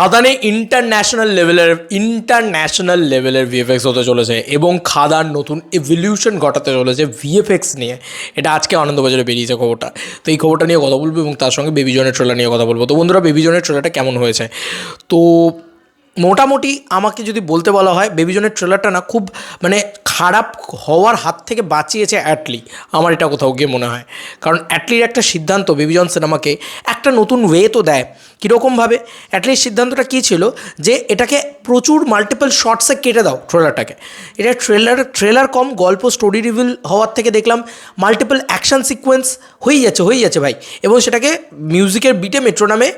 খাদানে international লেভেলের international লেভেলের VFX হতে চলেছে এবং খাদান নতুন এভলিউশন ঘটাতে চলেছে ভিএফএক্স নিয়ে। এটা আজকে আনন্দবাজারে বেরিয়েছে খবরটা। তো এই খবরটা নিয়ে কথা বলব এবং তার সঙ্গে বেবিজনের ট্রেলার নিয়ে কথা বলব। তো বন্ধুরা বেবিজনের ট্রেলারটা কেমন হয়েছে? তো মোটামুটি আমাকে যদি বলতে বলা হয় বেবিজনের ট্রেলারটা না খুব মানে খারাপ হওয়ার হাত থেকে বাঁচিয়েছে অ্যাটলি, আমার এটা কোথাও গিয়ে মনে হয়। কারণ অ্যাটলির একটা সিদ্ধান্ত বেবিজন সিনেমাকে একটা নতুন ওয়ে তো দেয়। কীরকমভাবে? অ্যাটলির সিদ্ধান্তটা কী ছিল? যে এটাকে প্রচুর মাল্টিপল শর্টসে কেটে দাও ট্রেলারটাকে এটা ট্রেলার ট্রেলার কম, গল্প স্টোরি রিভিল হওয়ার থেকে দেখলাম মাল্টিপল অ্যাকশন সিকোয়েন্স হয়েই যাচ্ছে হয়েই যাচ্ছে ভাই। এবং সেটাকে মিউজিকের বিটে মেট্রো নামে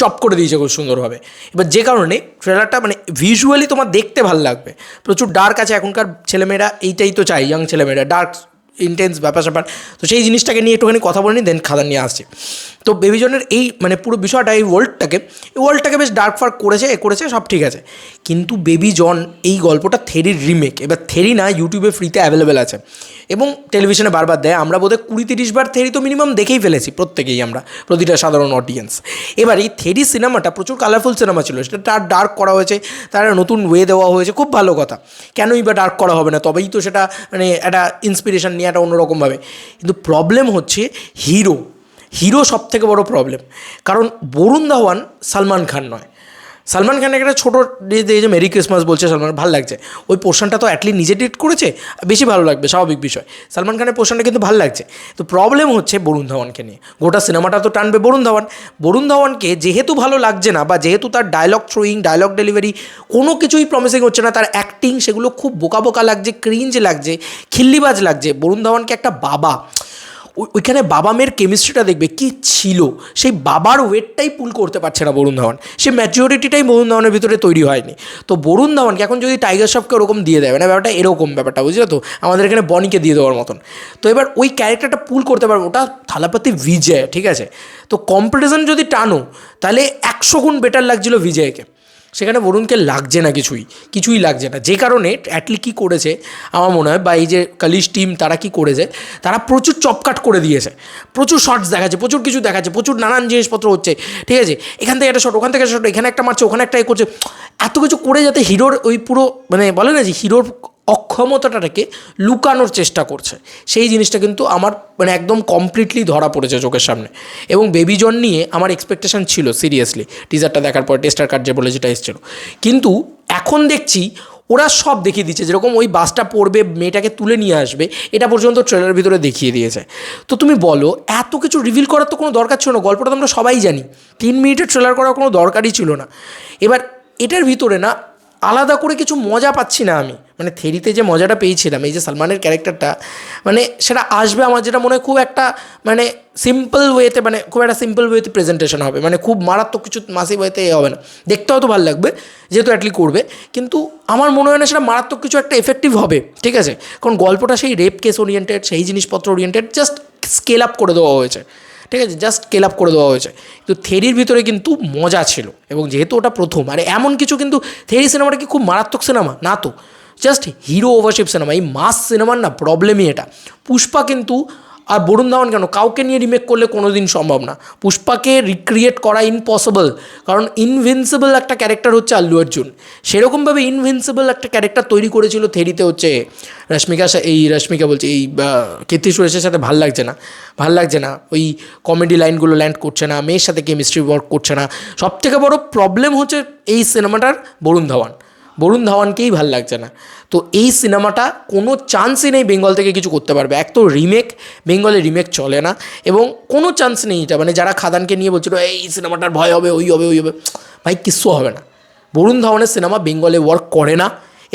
চপ করে দিয়েছে খুব সুন্দরভাবে। এবার যে কারণে ট্রেলারটা মানে ভিজুয়ালি তোমার দেখতে ভালো লাগবে। প্রচুর ডার্ক আছে, এখনকার ছেলেমেয়েরা এইটাই তো চাই ইয়াং ছেলেমেয়েরা ডার্ক ইন্টেন্স ব্যাপার স্যাপার তো সেই জিনিসটাকে নিয়ে একটুখানি কথা বলে নিই দেন খাদান নিয়ে আসছে। তো বেবিজনের এই মানে পুরো বিষয়টা, এই ওয়ার্ল্ডটাকে এই ওয়ার্ল্ডটাকে বেশ ডার্ক ফার্ক করেছে, এ করেছে, সব ঠিক আছে। কিন্তু বেবি জন এই গল্পটা থেরির রিমেক এবার থেরি না ইউটিউবে ফ্রিতে অ্যাভেলেবেল আছে। এবং টেলিভিশনে বারবার দেয়, আমরা বোধহয় কুড়ি তিরিশ বার থেরি তো মিনিমাম দেখেই ফেলেছি, প্রত্যেকেই আমরা, প্রতিটা সাধারণ অডিয়েন্স এবার এই থেরি সিনেমাটা প্রচুর কালারফুল সিনেমা ছিল, সেটা তার ডার্ক করা হয়েছে, তার নতুন ওয়ে দেওয়া হয়েছে, খুব ভালো কথা। কেনই বা ডার্ক করা হবে না? তবেই তো সেটা মানে একটা ইন্সপিরেশন নিয়ে একটা অন্যরকমভাবে। কিন্তু প্রবলেম হচ্ছে হিরো হিরো সব থেকে বড় প্রবলেম কারণ বরুণ ধাওয়ান সালমান খান নয়। সালমান খান একটা ছোটো দিয়ে যে মেরি ক্রিসমাস বলছে সালমান, ভালো লাগছে। ওই পোর্শনটা তো অ্যাটলি নিজে ডিট করেছে বেশি ভালো লাগবে, স্বাভাবিক বিষয়। সালমান খানের পোর্শনটা কিন্তু ভালো লাগছে। তো প্রবলেম হচ্ছে বরুণ ধাওয়ানকে নিয়ে। গোটা সিনেমাটা তো টানবে বরুণ ধাওয়ান। বরুণ ধাওয়ানকে যেহেতু ভালো লাগছে না, বা যেহেতু তার ডায়লগ থ্রোয়িং ডায়লগ ডেলিভারি কোনো কিছুই প্রমিসিং হচ্ছে না, তার অ্যাক্টিং সেগুলো খুব বোকা বোকা লাগছে ক্রিঞ্জ লাগছে, খিল্লিবাজ লাগছে। বরুণ ধাওয়ানকে একটা বাবা ওইখানে বাবা মেয়ের কেমিস্ট্রিটা দেখবে কি ছিল। সেই বাবার ওয়েটটাই পুল করতে পারছে না বরুণ ধাওয়ান। সে ম্যাচিওরিটিটাই বরুণ ধাওয়ানের ভিতরে তৈরি হয়নি। তো বরুণ ধাওয়ানকে এখন যদি টাইগার শ্রফকে ওরকম দিয়ে দেবে না ব্যাপারটা এরকম ব্যাপারটা, বুঝলে তো? আমাদের এখানে বনিকে দিয়ে দেওয়ার মতন। তো এবার ওই ক্যারেক্টারটা পুল করতে পারবে, ওটা থালাপাতি বিজয় ঠিক আছে? তো কম্পিটিশন যদি টানো, তাহলে একশো গুণ বেটার লাগছিল বিজয়কে সেখানে বরুণকে লাগছে না কিছুই কিছুই লাগছে না। যে কারণে অ্যাটলি কী করেছে, আমার মনে হয়, বা এই যে কালিশ টিম, তারা কি করেছে, তারা প্রচুর চপকাট করে দিয়েছে। প্রচুর শর্টস দেখাচ্ছে, প্রচুর কিছু দেখাচ্ছে, প্রচুর নানান জিনিসপত্র হচ্ছে, ঠিক আছে? এখান থেকে একটা শট ওখান থেকে শট এখানে একটা মারছে, ওখানে একটা এ করছে। এত কিছু করে যাতে হিরোর ওই পুরো মানে বলে না যে হিরোর অক্ষমতাটাকে লুকানোর চেষ্টা করছে। সেই জিনিসটা কিন্তু আমার মানে একদম কমপ্লিটলি ধরা পড়েছে চোখের সামনে। এবং বেবি জন নিয়ে আমার এক্সপেকটেশন ছিল সিরিয়াসলি টিজারটা দেখার পর টেস্টার কার্ড যে বলে যেটা এসেছিল। কিন্তু এখন দেখছি, ওরা সব দেখিয়ে দিচ্ছে। যেরকম ওই বাসটা পড়বে, মেয়েটাকে তুলে নিয়ে আসবে, এটা পর্যন্ত ট্রেলারের ভিতরে দেখিয়ে দিয়েছে। তো তুমি বলো, এত কিছু রিভিল করার তো কোনো দরকার ছিল না। গল্পটা তো আমরা সবাই জানি। তিন মিনিটের ট্রেলার করার কোনো দরকারই ছিল না। এবার এটার ভিতরে না আলাদা করে কিছু মজা পাচ্ছি না আমি। মানে থেরিতে যে মজাটা পেয়েছিলাম, এই যে সালমানের ক্যারেক্টারটা মানে সেটা আসবে আমার যেটা মনে হয় খুব একটা মানে সিম্পল ওয়েতে মানে খুব একটা সিম্পল ওয়েতে প্রেজেন্টেশন হবে। মানে খুব মারাত্মক কিছু মাসি ওয়েতে হবে না। দেখতে হয়তো ভালো লাগবে, যেহেতু অ্যাটলি করবে, কিন্তু আমার মনে হয় না সেটা মারাত্মক কিছু একটা এফেক্টিভ হবে, ঠিক আছে? কারণ গল্পটা সেই রেপ কেস ওরিয়েন্টেড সেই জিনিসপত্র ওরিয়েন্টেড জাস্ট স্কেল আপ করে দেওয়া হয়েছে। ঠিক আছে জাস্ট স্কেল আপ করে দেওয়া হয়েছে। কিন্তু থেরির ভিতরে কিন্তু মজা ছিল, এবং যেহেতু ওটা প্রথম, আর এমন কিছু কিন্তু থেরি সিনেমাটা কি খুব মারাত্মক সিনেমা না তো। জাস্ট হিরো ওভারশিপ সিনেমা এই মাস সিনেমার না প্রবলেমই এটা। পুষ্পা কিন্তু আর বরুণ ধাওয়ান কেন? কাউকে নিয়ে রিমেক করলে কোনো দিন সম্ভব না। পুষ্পাকে রিক্রিয়েট করা ইম্পসিবল কারণ ইনভিনসিবল একটা ক্যারেক্টার হচ্ছে আল্লু অর্জুন। সেরকমভাবে ইনভিনসিবল একটা ক্যারেক্টার তৈরি করেছিল থেরিতে হচ্ছে রশ্মিকা এই রশ্মিকা বলছে, এই কীর্তি সুরেশের সাথে ভালো লাগছে না। ভালো লাগছে না। ওই কমেডি লাইনগুলো ল্যান্ড করছে না, মেয়ের সাথে কেমিস্ট্রি ওয়ার্ক করছে না। সব থেকে বড় প্রবলেম হচ্ছে এই সিনেমাটার বরুণ ধাওয়ান। বরুণ ধাওয়ানকেই ভালো লাগছে না। তো এই সিনেমাটা কোনো চান্সই নেই বেঙ্গল থেকে কিছু করতে পারবে। এক তো রিমেক বেঙ্গলে রিমেক চলে না এবং কোনো চান্স নেই এটা। মানে যারা খাদানকে নিয়ে বলছিল, এই সিনেমাটার ভয় হবে, ওই হবে ওই হবে। ভাই, কিচ্ছু হবে না। বরুণ ধাওয়ানের সিনেমা বেঙ্গলে ওয়ার্ক করে না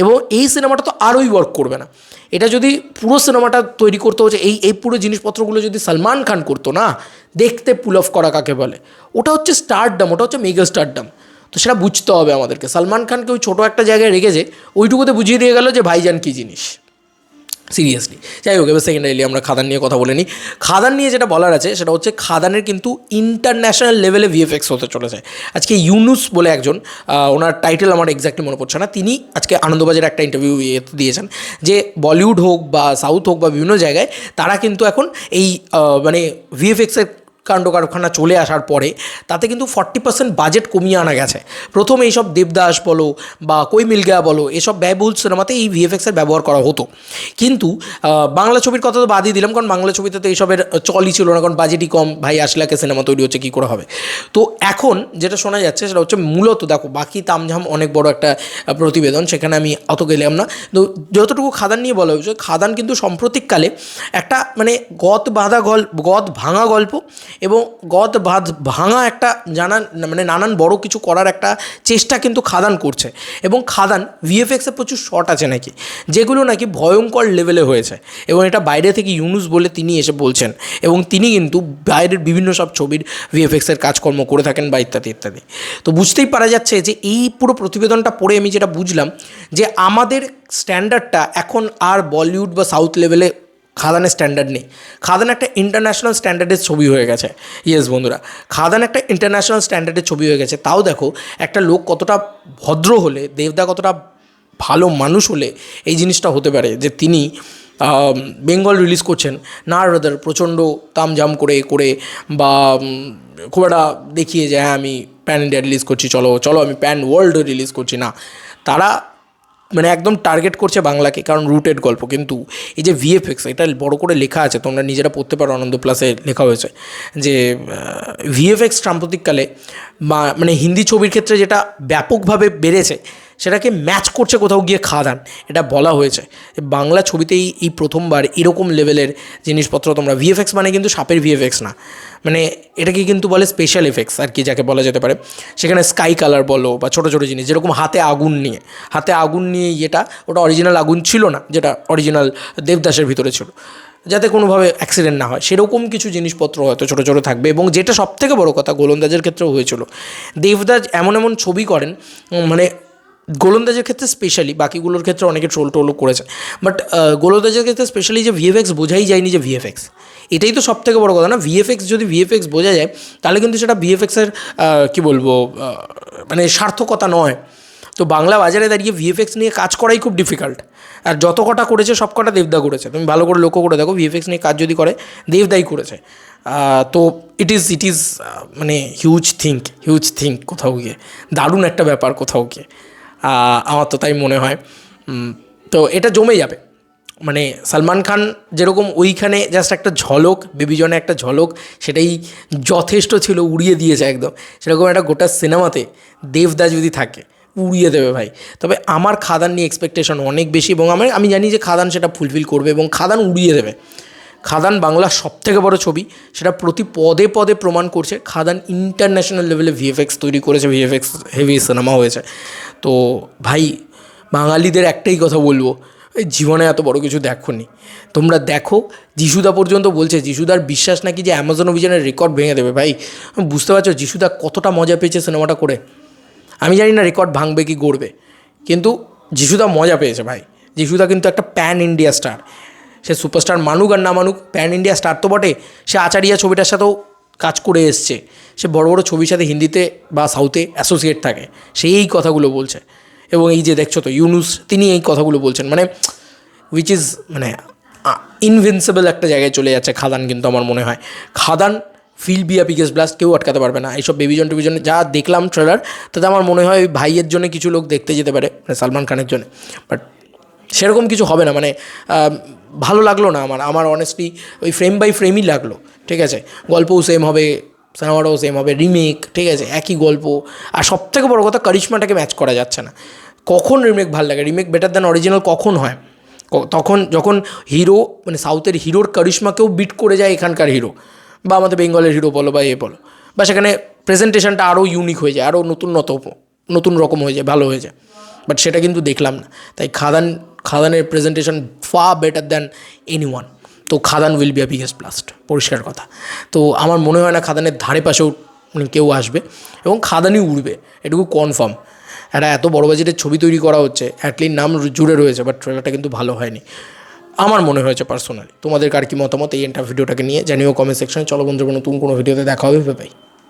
এবং এই সিনেমাটা তো আরোই ওয়ার্ক করবে না। এটা যদি পুরো সিনেমাটা তৈরি করতে হচ্ছে, এই এই পুরো জিনিসপত্রগুলো যদি সালমান খান করতো না, দেখতে পুল অফ করা কাকে বলে? ওটা হচ্ছে স্টারডাম ওটা হচ্ছে মেগা স্টারডাম তো সেটা বুঝতে হবে আমাদেরকে। সালমান খানকে ওই ছোটো একটা জায়গায় রেখেছে, ওইটুকুতে বুঝিয়ে দিয়ে গেল যে ভাইজান কী জিনিস। সিরিয়াসলি যাই হোক, এবার সেকেন্ডারিলি আমরা খাদান নিয়ে কথা বলে নিই। খাদান নিয়ে যেটা বলার আছে, সেটা হচ্ছে খাদানের কিন্তু ইন্টারন্যাশনাল লেভেলে ভিএফএক্স হতে চলেছে। আজকে ইউনুস বলে একজন ওনার টাইটেল আমার এক্স্যাক্টলি মনে পড়ছে না। তিনি আজকে আনন্দবাজারে একটা ইন্টারভিউ দিয়েছেন যে বলিউড হোক বা সাউথ হোক বা বিভিন্ন জায়গায়, তারা কিন্তু এখন এই মানে ভিএফএক্সের কাণ্ড কারখানা চলে আসার পরে তাতে কিন্তু ফর্টি পার্সেন্ট বাজেট কমিয়ে আনা গেছে। প্রথম এইসব দেবদাস বলো বা কই মিল বলো, এসব ব্যয়বহুল সিনেমাতে এই ভিএফএক্সের ব্যবহার করা হতো। কিন্তু বাংলা ছবির কথা তো বাদই দিলাম, কারণ বাংলা ছবিতে তো এইসবের চলই ছিল না, কারণ বাজেটই কম, ভাই আসলাকে সিনেমা তৈরি হচ্ছে, কী করে হবে? তো এখন যেটা শোনা যাচ্ছে সেটা হচ্ছে মূলত, দেখো, বাকি তামঝাম অনেক বড় একটা প্রতিবেদন, সেখানে আমি অত গেলাম না। তো যতটুকু খাদান নিয়ে বলা হয়েছে, খাদান কিন্তু সাম্প্রতিককালে একটা মানে গদ বাঁধা গল্প গদ ভাঙা গল্প এবং গদ বাঁধ ভাঙা একটা জানান মানে নানান বড় কিছু করার একটা চেষ্টা কিন্তু খাদান করছে। এবং খাদান ভিএফএক্সে প্রচুর শট আছে নাকি? যেগুলো নাকি ভয়ঙ্কর লেভেলে হয়েছে। এবং এটা বাইরে থেকে ইউনুস বলে তিনি এসে বলছেন। এবং তিনি কিন্তু বাইরের বিভিন্ন সব ছবির ভিএফএক্সের কাজকর্ম করে থাকেন বা ইত্যাদি ইত্যাদি। তো বুঝতেই পারা যাচ্ছে যে এই পুরো প্রতিবেদনটা পড়ে আমি যেটা বুঝলাম যে আমাদের স্ট্যান্ডার্ডটা এখন আর বলিউড বা সাউথ লেভেলে খাদানের স্ট্যান্ডার্ড নেই। খাদান একটা ইন্টারন্যাশনাল স্ট্যান্ডার্ডের ছবি হয়ে গেছে। ইয়েস বন্ধুরা, খাদান একটা ইন্টারন্যাশনাল স্ট্যান্ডার্ডের ছবি হয়ে গেছে। তাও দেখো, একটা লোক কতটা ভদ্র হলে, দেবদা কতটা ভালো মানুষ হলে এই জিনিসটা হতে পারে যে তিনি বেঙ্গল রিলিজ করছেন। না রাদার প্রচণ্ড তামঝাম করে করে বা খুব একটা দেখিয়ে যে হ্যাঁ আমি প্যান ইন্ডিয়া রিলিজ করছি, চলো চলো, আমি প্যান ওয়ার্ল্ড রিলিজ করছি। না, তারা মানে একদম টার্গেট করছে বাংলাকে, কারণ রুটেড গল্প। কিন্তু এই যে ভিএফএক্স এটা বড় করে লেখা আছে, তোমরা নিজেরা পড়তে পারো, আনন্দ প্লাসে লেখা হয়েছে। যে ভিএফএক্স সাম্প্রতিককালে মানে হিন্দি ছবির ক্ষেত্রে যেটা ব্যাপকভাবে বেড়েছে, সেটাকে ম্যাচ করছে কোথাও গিয়ে খাদান, এটা বলা হয়েছে। বাংলা ছবিতেই এই প্রথমবার এরকম লেভেলের জিনিসপত্র তোমরা ভিএফএক্স মানে কিন্তু সাপের ভিএফএক্স না। মানে এটাকে কিন্তু বলে স্পেশাল এফেক্টস আর কি যাকে বলা যেতে পারে। সেখানে স্কাই কালার বলো বা ছোটো ছোটো জিনিস, যেরকম হাতে আগুন নিয়ে। হাতে আগুন নিয়ে ইয়েটা, ওটা অরিজিনাল আগুন ছিল না, যেটা অরিজিনাল দেবদাসের ভিতরে ছিল। যাতে কোনোভাবে অ্যাক্সিডেন্ট না হয়। সেরকম কিছু জিনিসপত্র হয়তো ছোটো ছোটো থাকবে এবং যেটা সবথেকে বড় কথা গোলন্দাজের ক্ষেত্রেও হয়েছিল। দেবদাস এমন এমন ছবি করেন মানে গোলন্দাজের ক্ষেত্রে স্পেশালি বাকিগুলোর ক্ষেত্রে অনেকে ট্রোল টোলও করেছে। বাট গোলন্দাজের ক্ষেত্রে স্পেশালি যে ভিএফএক্স বোঝাই যায়নি যে ভিএফএক্স এটাই তো সব থেকে বড় কথা না? ভিএফএক্স যদি ভিএফএক্স বোঝা যায়, তাহলে কিন্তু সেটা ভিএফএক্সের কী বলব মানে সার্থকতা নয়। তো বাংলা বাজারে দাঁড়িয়ে ভিএফএক্স নিয়ে কাজ করাই খুব ডিফিকাল্ট আর যত কটা করেছে, সব কটা দেবদা করেছে। তুমি ভালো করে লক্ষ্য করে দেখো ভিএফএক্স নিয়ে কাজ যদি করে, দেবদাই করেছে। তো ইট ইজ ইট ইজ মানে হিউজ থিঙ্ক হিউজ থিঙ্ক কোথাও গিয়ে। দারুণ একটা ব্যাপার কোথাও গিয়ে। আমার তো তাই মনে হয়। তো এটা জমে যাবে। মানে সালমান খান যেরকম ওইখানে জাস্ট একটা ঝলক, বেবিজনে একটা ঝলক, সেটাই যথেষ্ট ছিল, উড়িয়ে দিয়েছে একদম। সেরকম একটা গোটা সিনেমাতে দেবদা যদি থাকে, উড়িয়ে দেবে ভাই। তবে আমার খাদান নিয়ে এক্সপেকটেশন অনেক বেশি এবং আমার আমি জানি যে খাদান সেটা ফুলফিল করবে এবং খাদান উড়িয়ে দেবে। খাদান বাংলার সব থেকে বড় ছবি। সেটা প্রতি পদে পদে প্রমাণ করছে। খাদান ইন্টারন্যাশনাল লেভেলে ভিএফএক্স তৈরি করেছে ভিএফএক্স হেভি সিনেমা হয়েছে। তো ভাই, বাঙালিদের একটাই কথা বলব জীবনে এত বড় কিছু দেখোনি। তোমরা দেখো, যিশুদা পর্যন্ত বলছে, যিশুদার বিশ্বাস নাকি যে অ্যামাজন অভিযানের রেকর্ড ভেঙে দেবে? ভাই, বুঝতে পারছ, যিশুদা কতটা মজা পেয়েছে সিনেমাটা করে? আমি জানি না রেকর্ড ভাঙবে কি গড়বে। কিন্তু যিশুদা মজা পেয়েছে, ভাই। যিশুদা কিন্তু একটা প্যান ইন্ডিয়া স্টার সে সুপারস্টার মানুক আর না মানুক, প্যান ইন্ডিয়া স্টার তো বটে, সে আচারিয়া ছবিটার সাথেও কাজ করে এসছে। সে বড় বড় ছবির সাথে হিন্দিতে বা সাউথে অ্যাসোসিয়েট থাকে, সে এই কথাগুলো বলছে। এবং এই যে দেখছ তো, ইউনুস, তিনি এই কথাগুলো বলছেন। মানে উইচ ইজ মানে ইনভিনসিবল একটা জায়গায় চলে যাচ্ছে খাদান কিন্তু আমার মনে হয়। Khadaan, will be a biggest blast, কেউ আটকাতে পারবে না। এইসব বেবিজন টেবিজন যা দেখলাম ট্রেলার তাতে আমার মনে হয় ভাইয়ের জন্য কিছু লোক দেখতে যেতে পারে মানে সালমান খানের জন্য। বাট সেরকম কিছু হবে না মানে ভালো লাগল না আমার আমার অনেস্টলি ওই ফ্রেম বাই ফ্রেমই লাগল, ঠিক আছে? গল্পও সেম হবে সিনেমাটাও সেম হবে রিমেক ঠিক আছে? একই গল্প, আর সব থেকে বড়ো কথা কারিশমাটাকে ম্যাচ করা যাচ্ছে না। কখন রিমেক ভালো লাগে? রিমেক বেটার দ্যান অরিজিনাল কখন হয়? তখন যখন হিরো মানে সাউথের হিরোর কারিশমাকেও বিট করে যায় এখানকার হিরো বা আমাদের বেঙ্গলের হিরো বলো বা এ বলো, বা সেখানে প্রেজেন্টেশনটা আরও ইউনিক হয়ে যায় আরও নতুন নত নতুন রকম হয়ে যায়, ভালো হয়ে যায়। বাট সেটা কিন্তু দেখলাম না। তাই খাদান, খাদানের প্রেজেন্টেশন ফা বেটার দ্যান এনি ওয়ান তো Khadaan will be a biggest blast পরিষ্কার কথা। তো আমার মনে হয় না খাদানের ধারে পাশেও মানে কেউ আসবে। এবং খাদানই উড়বে। এটুকু কনফার্ম একটা এত বড় বাজেটের ছবি তৈরি করা হচ্ছে। অ্যাটলির নাম জুড়ে রয়েছে বাট ট্রেলারটা কিন্তু ভালো হয়নি। আমার মনে হয়েছে পার্সোনালি তোমাদের কার কি মতামত এই এন্টার ভিডিওটাকে নিয়ে? জানিও কমেন্ট সেকশনে চলো বন্ধুরা, নতুন কোনো ভিডিওতে দেখা হবে। বাই